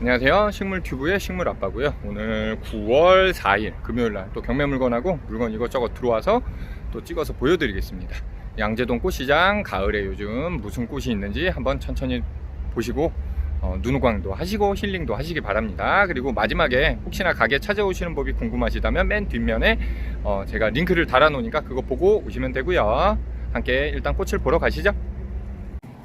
안녕하세요. 식물튜브의 식물아빠고요. 오늘 9월 4일 금요일날 또 경매 물건하고 물건 이것저것 들어와서 또 찍어서 보여드리겠습니다. 양재동 꽃시장 가을에 요즘 무슨 꽃이 있는지 한번 천천히 보시고 어, 눈호강도 하시고 힐링도 하시기 바랍니다. 그리고 마지막에 혹시나 가게 찾아오시는 법이 궁금하시다면 맨 뒷면에 어, 제가 링크를 달아 놓으니까 그거 보고 오시면 되고요. 함께 일단 꽃을 보러 가시죠.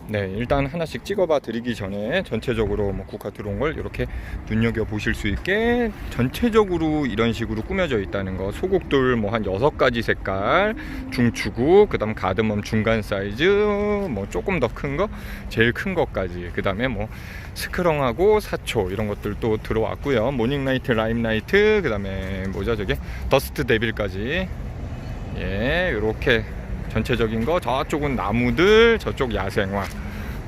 네, 일단 하나씩 찍어봐 드리기 전에 전체적으로 뭐 국화 들어온 걸 이렇게 눈여겨 보실 수 있게 전체적으로 이런 식으로 꾸며져 있다는 거. 소국들 뭐한 여섯 가지 색깔, 중추구, 그다음 가드멈 중간 사이즈, 뭐 조금 더 큰 거, 제일 큰 것까지. 그다음에 뭐 스크렁하고 사초 이런 것들도 들어왔고요. 모닝라이트, 라임라이트, 그다음에 뭐죠 저게 더스트 데빌까지. 예, 이렇게 전체적인 거 저쪽은 나무들 저쪽 야생화.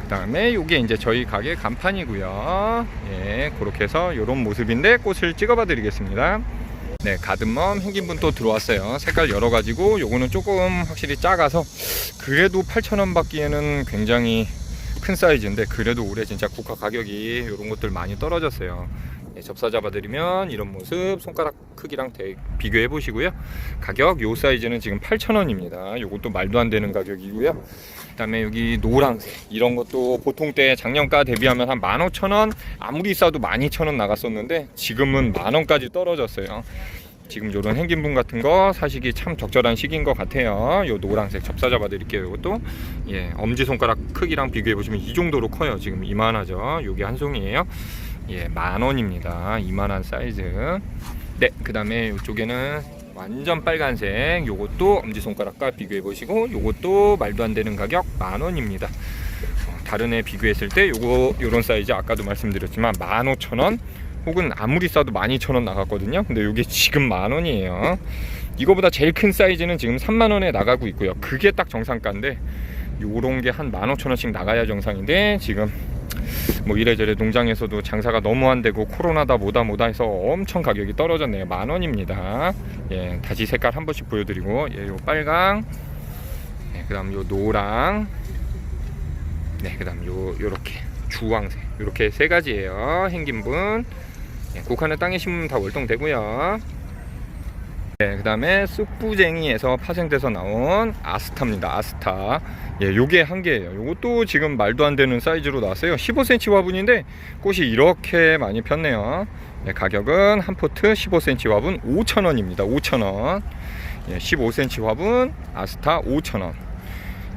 그 다음에 이게 이제 저희 가게 간판이고요. 예 그렇게 해서 이런 모습인데 꽃을 찍어봐 드리겠습니다. 네 가든멈 행긴분 또 들어왔어요. 색깔 여러 가지고 요거는 조금 확실히 작아서 그래도 8,000원 받기에는 굉장히 큰 사이즈인데 그래도 올해 진짜 국화 가격이 이런 것들 많이 떨어졌어요. 예, 접사 잡아드리면 이런 모습 손가락 크기랑 대- 비교해 보시고요. 가격 요 사이즈는 지금 8,000원입니다. 요것도 말도 안 되는 가격이고요. 그 다음에 여기 노란색 이런 것도 보통 때 작년가 대비하면 한 15,000원 아무리 싸도 12,000원 나갔었는데 지금은 만원까지 떨어졌어요. 지금 요런 행긴분 같은 거 사시기 참 적절한 시기인 것 같아요. 요 노란색 접사 잡아 드릴게요 요것도. 예 엄지손가락 크기랑 비교해 보시면 이 정도로 커요 지금 이만하죠. 요게 한 송이에요 예, 만 원입니다. 이만한 사이즈. 네, 그 다음에 이쪽에는 완전 빨간색. 요것도 엄지손가락과 비교해 보시고, 요것도 말도 안 되는 가격 만 원입니다. 어, 다른 애 비교했을 때 요거 요런 사이즈 아까도 말씀드렸지만 만 오천 원 혹은 아무리 싸도 만 이천 원 나갔거든요. 근데 요게 지금 만 원이에요. 이거보다 제일 큰 사이즈는 지금 3만 원에 나가고 있고요. 그게 딱 정상가인데 요런 게한만 오천 원씩 나가야 정상인데 지금 뭐 이래저래 농장에서도 장사가 너무 안 되고 코로나다 뭐다 뭐다 해서 엄청 가격이 떨어졌네요. 만 원입니다. 예, 다시 색깔 한 번씩 보여드리고, 예, 요 빨강, 예, 그다음 요 노랑, 네, 그다음 요 요렇게 주황색, 요렇게 세 가지예요. 행긴 분. 예, 국화는 땅에 심으면 다 월동되고요. 네, 그 다음에 쑥부쟁이에서 파생돼서 나온 아스타입니다. 아스타. 예, 요게 한 개예요. 요것도 지금 말도 안 되는 사이즈로 나왔어요. 15cm 화분인데 꽃이 이렇게 많이 폈네요. 예, 가격은 한 포트 15cm 화분 5,000원입니다. 5,000원. 예, 15cm 화분 아스타 5,000원.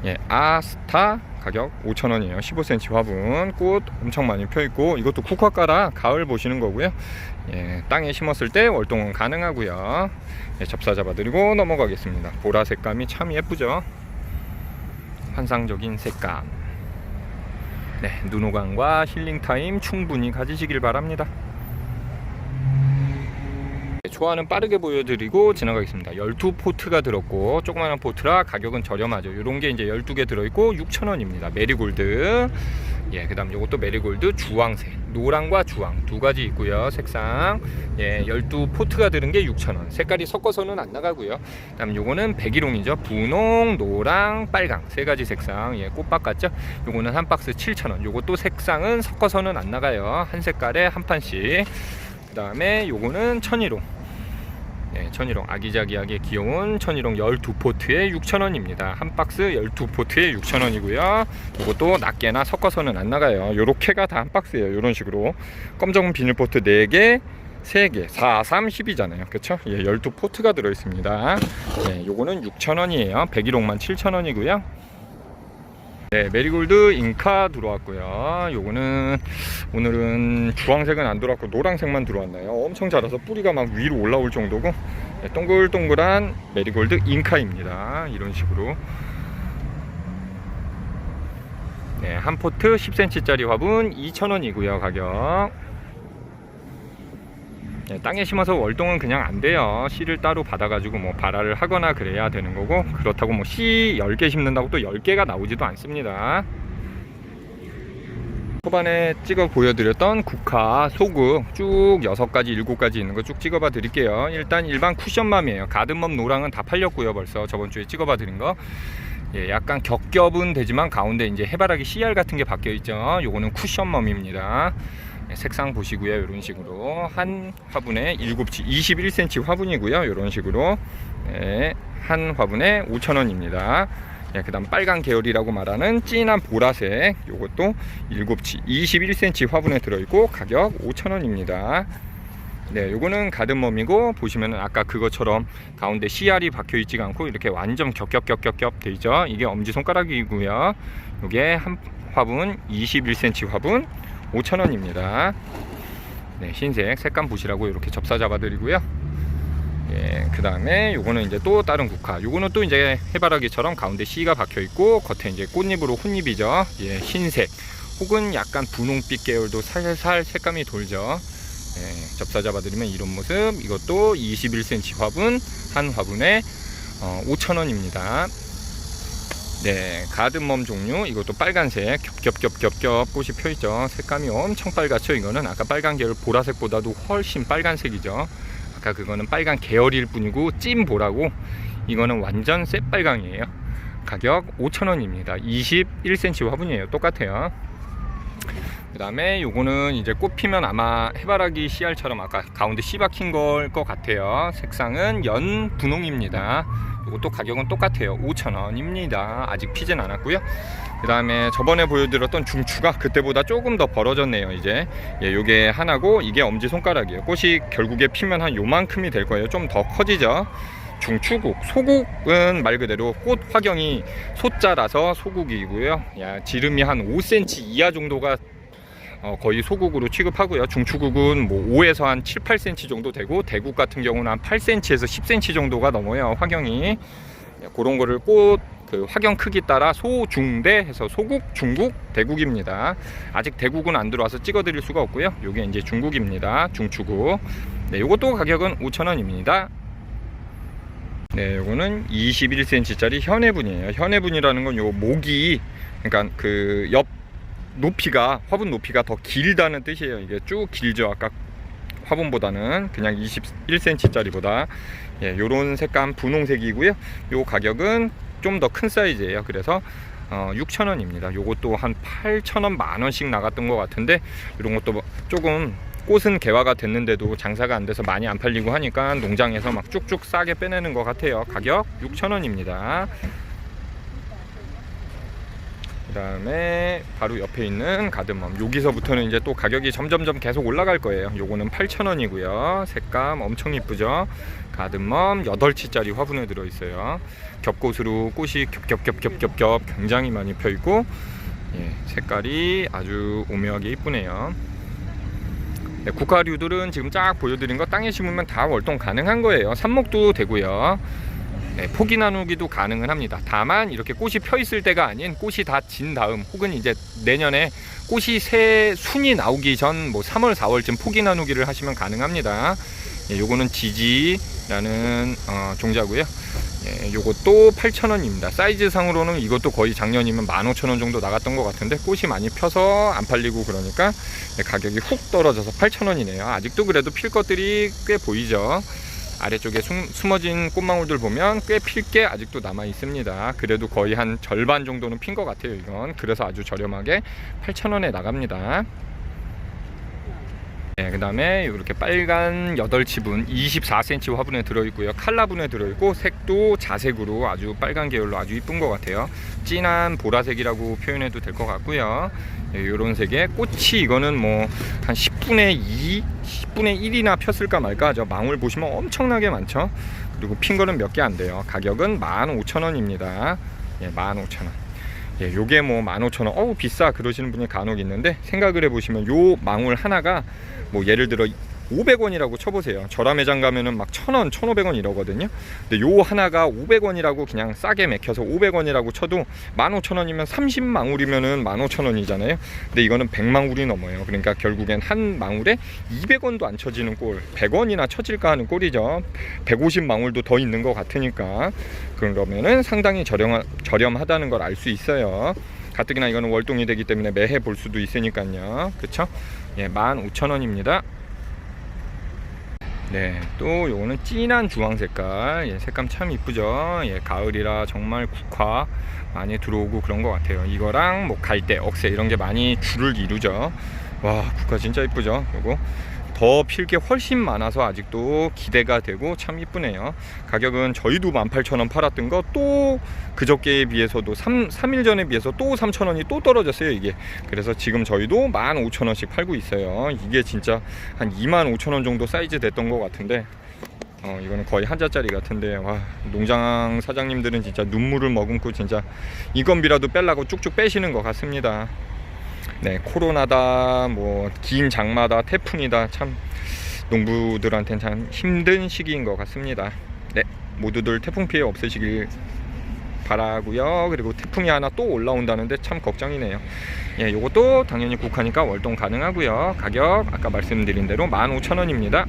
예, 아스타 가격 5,000원이에요. 15cm 화분 꽃 엄청 많이 펴 있고 이것도 국화가라 가을 보시는 거고요. 예, 땅에 심었을 때 월동은 가능하고요. 예, 접사 잡아드리고 넘어가겠습니다. 보라 색감이 참 예쁘죠? 환상적인 색감. 네, 눈호강과 힐링 타임 충분히 가지시길 바랍니다. 네, 초안은 빠르게 보여드리고 지나가겠습니다. 12포트가 들었고 조그마한 포트라 가격은 저렴하죠. 이런 게 이제 12개 들어있고 6,000원입니다. 메리골드. 예, 그 다음 요것도 메리골드 주황색, 노랑과 주황 두 가지 있고요. 색상. 예, 12포트가 들은 게 6,000원. 색깔이 섞어서는 안 나가고요. 그 다음 요거는 백일홍이죠. 분홍, 노랑, 빨강 세 가지 색상. 예, 꽃밭 같죠? 요거는 한 박스 7,000원. 요것도 색상은 섞어서는 안 나가요. 한 색깔에 한 판씩. 그 다음에 요거는 천일홍. 네, 천일홍 아기자기하게 귀여운 천일홍 12포트에 6,000원입니다. 한 박스 12포트에 6,000원이고요. 이것도 낱개나 섞어서는 안 나가요. 요렇게가 다 한 박스예요. 요런 식으로. 검정 비닐포트 4개, 3개, 4, 3, 10이잖아요. 그쵸? 예, 12포트가 들어있습니다. 네, 요거는 6,000원이에요. 백일홍만 7,000원이고요. 네, 메리골드 잉카 들어왔고요. 요거는 오늘은 주황색은 안 들어왔고 노란색만 들어왔나요? 엄청 자라서 뿌리가 막 위로 올라올 정도고 네, 동글동글한 메리골드 잉카입니다. 이런 식으로 네, 한 포트 10cm짜리 화분 2,000원이고요. 가격 네, 땅에 심어서 월동은 그냥 안 돼요. 씨를 따로 받아가지고 뭐 발화를 하거나 그래야 되는 거고 그렇다고 뭐 씨 10개 심는다고 또 10개가 나오지도 않습니다. 초반에 찍어 보여드렸던 국화, 소국 쭉 6가지, 7가지 있는 거 쭉 찍어봐 드릴게요. 일단 일반 쿠션맘이에요. 가든멈 노랑은 다 팔렸고요. 벌써 저번 주에 찍어봐 드린 거. 예, 약간 겹겹은 되지만 가운데 이제 해바라기 CR 같은 게 박혀 있죠. 요거는 쿠션멈입니다. 네, 색상 보시고요. 이런 식으로 한 화분에 7치 21cm 화분이고요. 이런 식으로 네, 한 화분에 5,000원입니다. 예, 그 다음 빨간 계열이라고 말하는 진한 보라색 요것도 7치 21cm 화분에 들어있고 가격 5,000원입니다 네 요거는 가든멈이고 보시면은 아까 그것처럼 가운데 CR이 박혀 있지가 않고 이렇게 완전 겹겹겹겹겹 돼 있죠 이게 엄지손가락이고요 요게 한 화분 21cm 화분 5,000원입니다 네 흰색 색감 보시라고 이렇게 접사 잡아 드리고요 예, 그 다음에 요거는 이제 또 다른 국화. 요거는 또 이제 해바라기처럼 가운데 C가 박혀 있고 겉에 이제 꽃잎으로 혼잎이죠. 예, 흰색 혹은 약간 분홍빛 계열도 살살 색감이 돌죠. 예, 접사 잡아드리면 이런 모습. 이것도 21cm 화분 한 화분에 어, 5,000원입니다. 네, 가든멈 종류 이것도 빨간색 겹겹겹겹겹 꽃이 펴 있죠. 색감이 엄청 빨갛죠. 이거는. 아까 빨간 계열 보라색보다도 훨씬 빨간색이죠. 아까 그거는 빨간 계열일 뿐이고 찐 보라고. 이거는 완전 새빨강이에요. 가격 5,000원입니다. 21cm 화분이에요. 똑같아요. 그 다음에 요거는 이제 꽃 피면 아마 해바라기 CR처럼 아까 가운데 C 박힌 걸 것 같아요. 색상은 연 분홍입니다 이것도 가격은 똑같아요. 5,000원입니다. 아직 피진 않았고요. 그 다음에 저번에 보여드렸던 중추가 그때보다 조금 더 벌어졌네요 이제. 예, 요게 하나고 이게 엄지손가락이에요. 꽃이 결국에 피면 한 요만큼이 될 거예요. 좀 더 커지죠? 중추국 소국은 말 그대로 꽃 화경이 소자라서 소국이고요. 야, 지름이 한 5cm 이하 정도가 어, 거의 소국으로 취급하고요 중추국은 뭐 5에서 한 7, 8cm 정도 되고 대국 같은 경우는 한 8cm에서 10cm 정도가 넘어요 화경이 예, 그런 거를 꽃 그 화경 크기 따라 소, 중, 대 해서 소국, 중국, 대국입니다. 아직 대국은 안 들어와서 찍어 드릴 수가 없고요. 요게 이제 중국입니다. 중추국. 네, 요것도 가격은 5,000원입니다. 네, 요거는 21cm짜리 현해분이에요. 현해분이라는 건 요 목이 그러니까 그 옆 높이가 화분 높이가 더 길다는 뜻이에요. 이게 쭉 길죠. 아까 화분보다는 그냥 21cm짜리보다 예, 요런 색감 분홍색이고요. 요 가격은 좀 더 큰 사이즈예요. 그래서 어, 6,000원입니다. 요것도 한 8,000원 만 원씩 나갔던 것 같은데 이런 것도 뭐 조금 꽃은 개화가 됐는데도 장사가 안 돼서 많이 안 팔리고 하니까 농장에서 막 쭉쭉 싸게 빼내는 것 같아요. 가격 6,000원입니다. 그 다음에 바로 옆에 있는 가든멈 여기서부터는 이제 또 가격이 점점점 계속 올라갈 거예요. 요거는 8,000원이고요. 색감 엄청 이쁘죠? 가든멈 8치짜리 화분에 들어있어요. 겹꽃으로 꽃이 겹겹겹겹겹겹 굉장히 많이 펴있고 예, 색깔이 아주 오묘하게 이쁘네요. 네, 국화류들은 지금 쫙 보여드린 거 땅에 심으면 다 월동 가능한 거예요. 삽목도 되고요 네, 포기 나누기도 가능은 합니다. 다만 이렇게 꽃이 펴 있을 때가 아닌 꽃이 다 진 다음 혹은 이제 내년에 꽃이 새 순이 나오기 전 뭐 3월 4월쯤 포기 나누기를 하시면 가능합니다. 예, 요거는 지지라는 어, 종자고요. 예, 요것도 8,000원입니다. 사이즈 상으로는 이것도 거의 작년이면 15,000원 정도 나갔던 것 같은데 꽃이 많이 펴서 안 팔리고 그러니까 예, 가격이 훅 떨어져서 8,000원이네요. 아직도 그래도 필 것들이 꽤 보이죠. 아래쪽에 숨, 숨어진 꽃망울들 보면 꽤 필 게 아직도 남아 있습니다. 그래도 거의 한 절반 정도는 핀 것 같아요. 이건 그래서 아주 저렴하게 8,000원에 나갑니다. 네, 그 다음에 이렇게 빨간 8치분 24cm 화분에 들어있고요. 칼라분에 들어있고 색도 자색으로 아주 빨간 계열로 아주 이쁜 것 같아요. 진한 보라색이라고 표현해도 될 것 같고요. 이런 색의 꽃이 이거는 뭐 한 10 분의 2, 10분의 1이나 폈을까 말까 저 망울 보시면 엄청나게 많죠. 그리고 핀 거는 몇 개 안 돼요. 가격은 15,000원입니다. 예, 15,000원. 예, 요게 뭐 15,000원. 어우, 비싸. 그러시는 분이 간혹 있는데 생각을 해 보시면 요 망울 하나가 뭐 예를 들어 500원이라고 쳐보세요. 저라 매장 가면은 막 1000원, 1500원 이러거든요. 근데 요 하나가 500원이라고 그냥 싸게 맥혀서 500원이라고 쳐도 15,000원이면 30망울이면은 15,000원이잖아요. 근데 이거는 100망울이 넘어요. 그러니까 결국엔 한 망울에 200원도 안 쳐지는 꼴, 100원이나 쳐질까 하는 꼴이죠. 150망울도 더 있는 것 같으니까. 그러면은 상당히 저렴, 저렴하다는 걸 알 수 있어요. 가뜩이나 이거는 월동이 되기 때문에 매해 볼 수도 있으니까요. 그쵸? 예, 15,000원입니다. 네, 또 요거는 진한 주황 색깔. 예, 색감 참 이쁘죠. 예, 가을이라 정말 국화 많이 들어오고 그런 것 같아요. 이거랑 뭐 갈대, 억새 이런 게 많이 줄을 이루죠. 와 국화 진짜 이쁘죠 요거 더 필 게 훨씬 많아서 아직도 기대가 되고 참 이쁘네요. 가격은 저희도 18,000원 팔았던 거 또 그저께에 비해서도 3, 3일 전에 비해서 또 3,000원이 또 떨어졌어요 이게. 그래서 지금 저희도 15,000원씩 팔고 있어요. 이게 진짜 한 25,000원 정도 사이즈 됐던 것 같은데 어 이거는 거의 한 잔짜리 같은데 와 농장 사장님들은 진짜 눈물을 머금고 진짜 이건비라도 빼려고 쭉쭉 빼시는 것 같습니다 네, 코로나다, 뭐, 긴 장마다, 태풍이다, 참, 농부들한테는 참 힘든 시기인 것 같습니다. 네, 모두들 태풍 피해 없으시길 바라고요 그리고 태풍이 하나 또 올라온다는데 참 걱정이네요. 예, 요것도 당연히 국화니까 월동 가능하고요 가격, 아까 말씀드린 대로 15,000원입니다.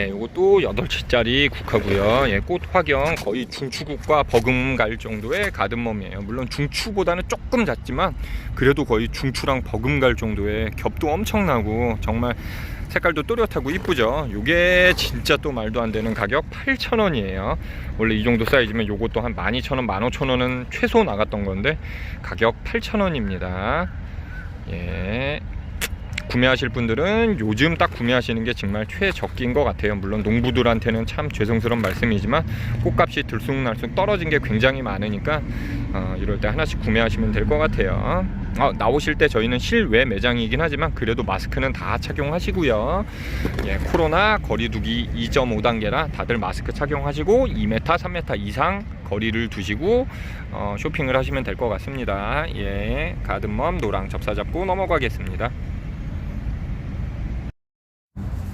네, 이것도 8치짜리 국화고요. 예, 꽃 화경 거의 중추국과 버금갈 정도의 가든멈이에요. 물론 중추보다는 조금 작지만 그래도 거의 중추랑 버금갈 정도의 겹도 엄청나고 정말 색깔도 또렷하고 이쁘죠. 이게 진짜 또 말도 안 되는 가격 8,000원이에요. 원래 이 정도 사이즈면 요것도 한 12,000원, 15,000원은 최소 나갔던 건데 가격 8,000원입니다. 예. 구매하실 분들은 요즘 딱 구매하시는 게 정말 최적기인 것 같아요. 물론 농부들한테는 참 죄송스러운 말씀이지만 꽃값이 들쑥날쑥 떨어진 게 굉장히 많으니까 어, 이럴 때 하나씩 구매하시면 될 것 같아요. 어, 나오실 때 저희는 실외 매장이긴 하지만 그래도 마스크는 다 착용하시고요. 예, 코로나 거리두기 2.5단계라 다들 마스크 착용하시고 2m, 3m 이상 거리를 두시고 어, 쇼핑을 하시면 될 것 같습니다. 예, 가든멈 노랑 접사 잡고 넘어가겠습니다.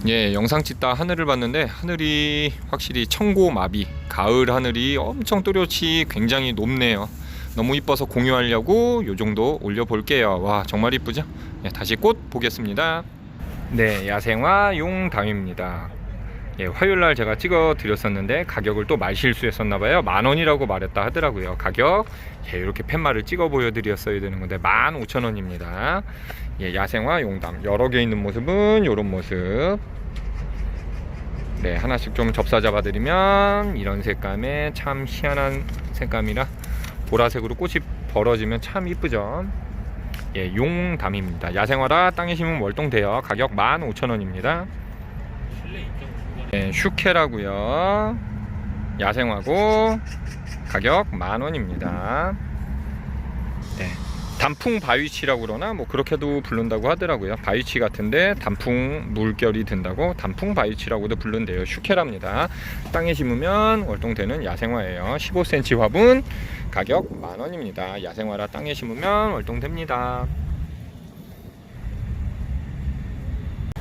예, 영상 찍다 하늘을 봤는데 하늘이 확실히 청고마비 가을 하늘이 엄청 또렷이 굉장히 높네요. 너무 이뻐서 공유하려고 요 정도 올려 볼게요. 와 정말 이쁘죠? 예, 다시 꽃 보겠습니다. 네, 야생화 용담입니다. 예, 화요일 날 제가 찍어 드렸었는데 가격을 또 말실수했었나 봐요. 만 원이라고 말했다 하더라고요. 가격 예, 이렇게 팻말을 찍어 보여 드렸어야 되는 건데 만 오천 원입니다. 예, 야생화 용담 여러 개 있는 모습은 이런 모습. 네, 하나씩 좀 접사 잡아 드리면 이런 색감에 참 희한한 색감이라 보라색으로 꽃이 벌어지면 참 이쁘죠. 예, 용담입니다. 야생화라 땅에 심으면 월동돼요. 가격 15,000원입니다. 예, 슈케라고요. 야생화고 가격 만원입니다. 네. 단풍 바위치라고 그러나 뭐 그렇게도 부른다고 하더라고요. 바위치 같은데 단풍 물결이 든다고 단풍 바위치라고도 부른대요. 슈케랍니다. 땅에 심으면 월동되는 야생화예요. 15cm 화분 가격 만 원입니다. 야생화라 땅에 심으면 월동됩니다.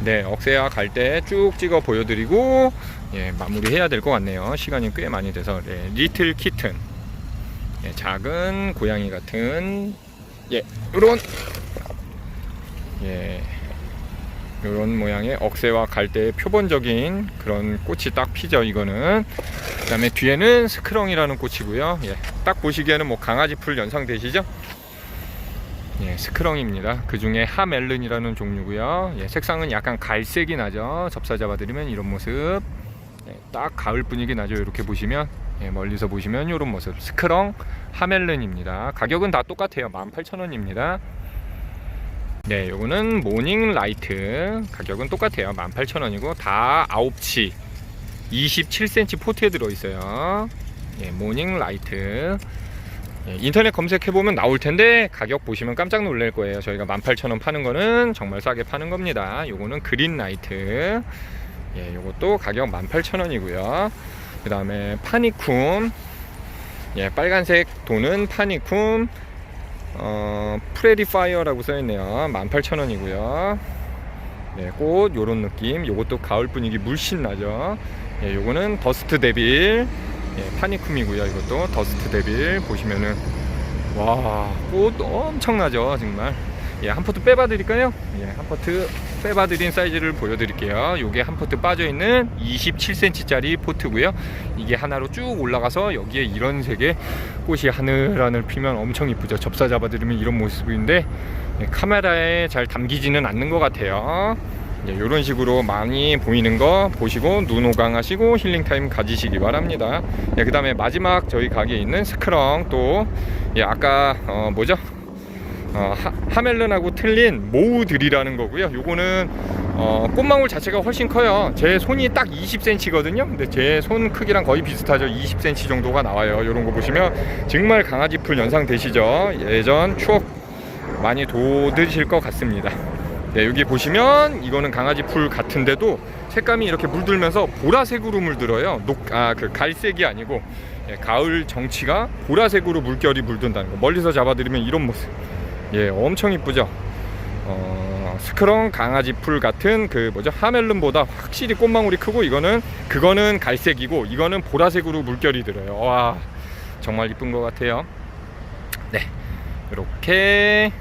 네, 억새야 갈 때 쭉 찍어 보여드리고 예, 마무리해야 될 것 같네요. 시간이 꽤 많이 돼서 네, 리틀 키튼 예, 작은 고양이 같은 예, 요런 예, 요런 모양의 억새와 갈대의 표본적인 그런 꽃이 딱 피죠. 이거는 그 다음에 뒤에는 스크렁이라는 꽃이고요. 예, 딱 보시기에는 뭐 강아지 풀 연상되시죠? 예, 스크렁입니다. 그 중에 하멜른이라는 종류고요. 예, 색상은 약간 갈색이 나죠. 접사 잡아드리면 이런 모습. 예, 딱 가을 분위기 나죠. 이렇게 보시면 예, 멀리서 보시면 이런 모습. 스크렁 하멜른입니다. 가격은 다 똑같아요. 18,000원입니다. 네, 요거는 모닝 라이트. 가격은 똑같아요. 18,000원이고 다 9치 27cm 포트에 들어 있어요. 예, 모닝 라이트. 예, 인터넷 검색해보면 나올 텐데 가격 보시면 깜짝 놀랄 거예요. 저희가 18,000원 파는 거는 정말 싸게 파는 겁니다. 요거는 그린 라이트. 예, 요것도 가격 18,000원이고요. 그 다음에 파니쿰. 예, 빨간색 도는 파니쿰. 어, 프레리파이어라고 써있네요. 18,000원이고요. 네, 꽃 요런 느낌. 요것도 가을 분위기 물씬 나죠. 예, 요거는 더스트 데빌. 예, 파니쿰이고요. 이것도 더스트 데빌 보시면은 와, 꽃 엄청나죠, 정말. 예, 한 포트 빼봐 드릴까요? 예, 한 포트 빼봐 드린 사이즈를 보여 드릴게요. 요게 한 포트 빠져 있는 27cm짜리 포트고요. 이게 하나로 쭉 올라가서 여기에 이런 색의 꽃이 하늘하늘 피면 엄청 이쁘죠. 접사 잡아 드리면 이런 모습인데 예, 카메라에 잘 담기지는 않는 것 같아요. 이런 식으로 많이 보이는 거 보시고 눈 호강하시고 힐링 타임 가지시기 바랍니다. 예, 그 다음에 마지막 저희 가게에 있는 스크렁 또 예, 아까 어, 뭐죠? 어, 하, 하멜른하고 틀린 모우들이라는 거고요. 요거는 어, 꽃망울 자체가 훨씬 커요. 제 손이 딱 20cm거든요. 근데 제 손 크기랑 거의 비슷하죠. 20cm 정도가 나와요. 이런 거 보시면 정말 강아지 풀 연상 되시죠? 예전 추억 많이 돋으실 것 같습니다. 네, 여기 보시면 이거는 강아지 풀 같은데도 색감이 이렇게 물들면서 보라색으로 물들어요. 녹, 아, 그 갈색이 아니고 예, 가을 정치가 보라색으로 물결이 물든다는 거. 멀리서 잡아드리면 이런 모습. 예, 엄청 이쁘죠. 어, 스크렁 강아지 풀 같은 그 뭐죠 하멜른보다 확실히 꽃망울이 크고 이거는 그거는 갈색이고 이거는 보라색으로 물결이 들어요. 와 정말 이쁜 것 같아요. 네, 이렇게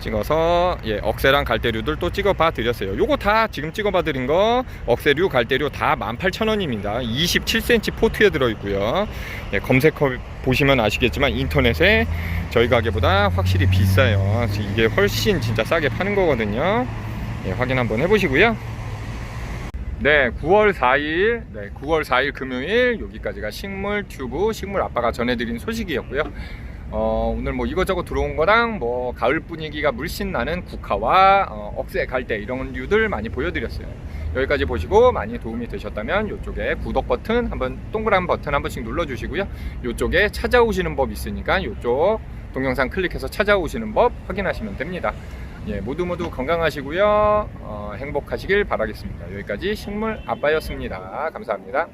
찍어서 예 억새랑 갈대류들 또 찍어봐 드렸어요. 요거 다 지금 찍어봐 드린 거 억새류 갈대류 다 18,000원입니다. 27cm 포트에 들어 있고요. 예, 검색어 보시면 아시겠지만 인터넷에 저희 가게보다 확실히 비싸요. 이게 훨씬 진짜 싸게 파는 거거든요. 예, 확인 한번 해보시고요. 네, 9월 4일, 네, 9월 4일 금요일 여기까지가 식물 튜브 식물 아빠가 전해드린 소식이었고요. 어, 오늘 뭐 이것저것 들어온 거랑 뭐 가을 분위기가 물씬 나는 국화와 어, 억새 갈대 이런 류들 많이 보여드렸어요. 여기까지 보시고 많이 도움이 되셨다면 이쪽에 구독 버튼 한번 동그란 버튼 한 번씩 눌러주시고요. 이쪽에 찾아오시는 법 있으니까 이쪽 동영상 클릭해서 찾아오시는 법 확인하시면 됩니다. 예, 모두 모두 건강하시고요. 어, 행복하시길 바라겠습니다. 여기까지 식물 아빠였습니다. 감사합니다.